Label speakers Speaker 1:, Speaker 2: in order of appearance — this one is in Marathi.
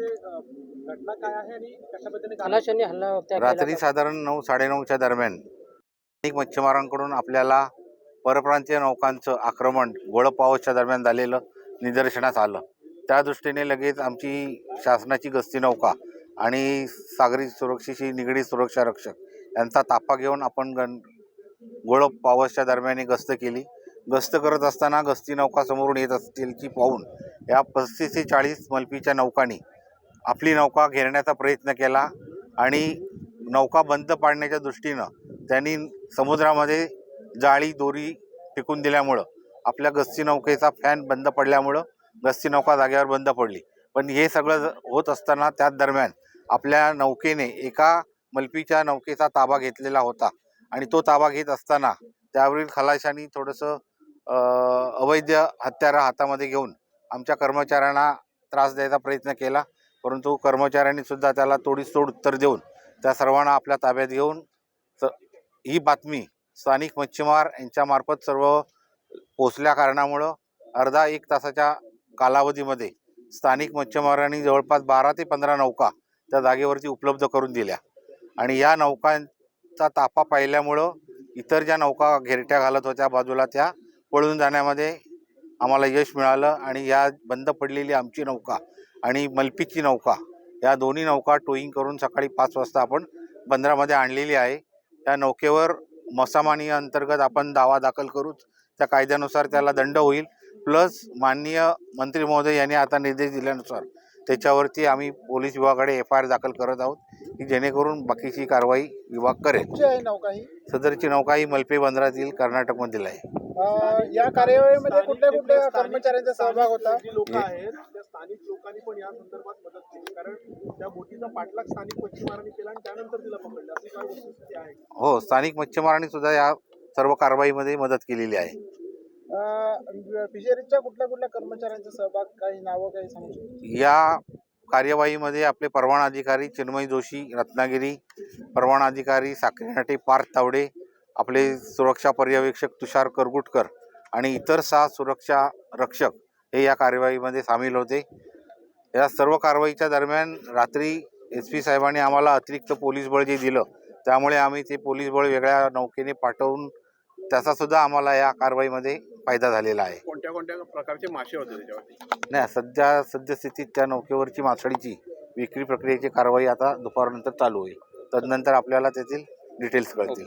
Speaker 1: ते अ, घटना काय आहे आणि कशा पद्धतीने कारवाई-
Speaker 2: खलाशांनी हल्ला त्या केला
Speaker 3: रात्री? साधारण नऊ साडेनऊच्या दरम्यान अनेक मच्छीमारांकडून आपल्याला परप्रांतीय नौकांचं आक्रमण गोळप पावसच्या दरम्यान झालेलं निदर्शनास आलं त्या दृष्टीने लगेच आमची शासनाची गस्ती नौका आणि सागरी सुरक्षेशी निगडीत सुरक्षा रक्षक यांचा ताफा घेऊन आपण गण गोळप पावसच्या दरम्यान गस्त केली गस्त करत असताना गस्ती नौका समोरून येत असतीलची पाहून या पस्तीस ते चाळीस मल्पीच्या नौकांनी आपली नौका घेरण्याचा प्रयत्न केला आणि नौका बंद पाडण्याच्या दृष्टीनं त्यांनी समुद्रामध्ये जाळी दोरी फेकून दिल्यामुळं आपल्या गस्ती नौकेचा फॅन बंद पडल्यामुळं गस्ती नौका जागेवर बंद पडली. पण हे सगळं ज- होत असताना त्याच दरम्यान आपल्या नौकेने एका मल्पीच्या नौकेचा ताबा घेतलेला होता आणि तो ताबा घेत असताना त्यावरील खलाशांनी थोडंसं अवैध हत्यारा हातामध्ये घेऊन आमच्या कर्मचाऱ्यांना त्रास द्यायचा प्रयत्न केला. परंतु कर्मचाऱ्यांनी सुद्धा त्याला तोडीस तोड उत्तर देऊन त्या सर्वांना आपल्या ताब्यात घेऊन ही बातमी स्थानिक मच्छीमार यांच्यामार्फत सर्व पोचल्या कारणामुळं अर्धा एक तासाच्या कालावधीमध्ये स्थानिक मच्छीमारांनी जवळपास बारा ते पंधरा नौका त्या जागेवरती उपलब्ध करून दिल्या. आणि या नौकांचा ताफा पाहिल्यामुळं इतर ज्या नौका घेरट्या घालत होत्या बाजूला त्या पळून जाण्यामध्ये आम्हाला यश मिळालं आणि या बंद पडलेली आमची नौका आणि मल्पीची नौका. या दोन्ही नौका टोईंग करून सकाळी पाच वाजता आपण बंदरामध्ये आणलेली आहे. त्या नौकेवर मसामानी अंतर्गत आपण दावा दाखल करूच त्या कायद्यानुसार त्याला दंड होईल. प्लस माननीय मंत्री महोदय यांनी आता निर्देश दिल्यानुसार त्याच्यावरती आम्ही पोलीस विभागाकडे एफ आय आर दाखल करत आहोत की जेणेकरून बाकीची कारवाई विभाग करेल.
Speaker 4: ही?
Speaker 3: सदरची नौका ही मल्पे बंदरातील कर्नाटकमधील आहे.
Speaker 4: या कार्यवाहीमध्ये कुठल्या कुठल्या कर्मचाऱ्यांचा सहभाग होता
Speaker 1: जी लोक आहेत त्या स्थानिक लोकांनी पण या संदर्भात मदत केली. कारण त्या बोटीचा पाठलाग स्थानिक मच्छीमारांनी केला आणि त्यानंतर तिला पकडलं. अशी काय वस्तुस्थिती आहे?
Speaker 3: हो स्थानिक मच्छीमारांनी सुद्धा या सर्व कारवाईमध्ये मदत केलेली आहे.
Speaker 4: फिशरीजच्या कुठल्या कुठल्या कर्मचाऱ्यांचा सहभाग काही नावं काही सांगू शकतो?
Speaker 3: या कार्यवाहीमध्ये आपले परवाना अधिकारी चिन्मय जोशी रत्नागिरी परवाना अधिकारी साखरेनाटे पार्थ तावडे आपले सुरक्षा पर्यवेक्षक तुषार करगुटकर आणि इतर सहा सुरक्षा रक्षक हे या कार्यवाहीमध्ये सामील होते. या सर्व कारवाईच्या दरम्यान रात्री एस पी साहेबांनी आम्हाला अतिरिक्त पोलीस बळ जे दिलं त्यामुळे आम्ही ते पोलीस बळ वेगळ्या नौकेने पाठवून त्याचा सुद्धा आम्हाला या कारवाईमध्ये फायदा झालेला आहे.
Speaker 1: कोणत्या कोणत्या प्रकारचे मासे होते त्याच्यावरती?
Speaker 3: नाही सध्या सद्यस्थितीत त्या नौकेवरची मासळीची विक्री प्रक्रियेची कारवाई आता दुपारनंतर चालू होईल. तदनंतर आपल्याला त्यातील डिटेल्स कळतील.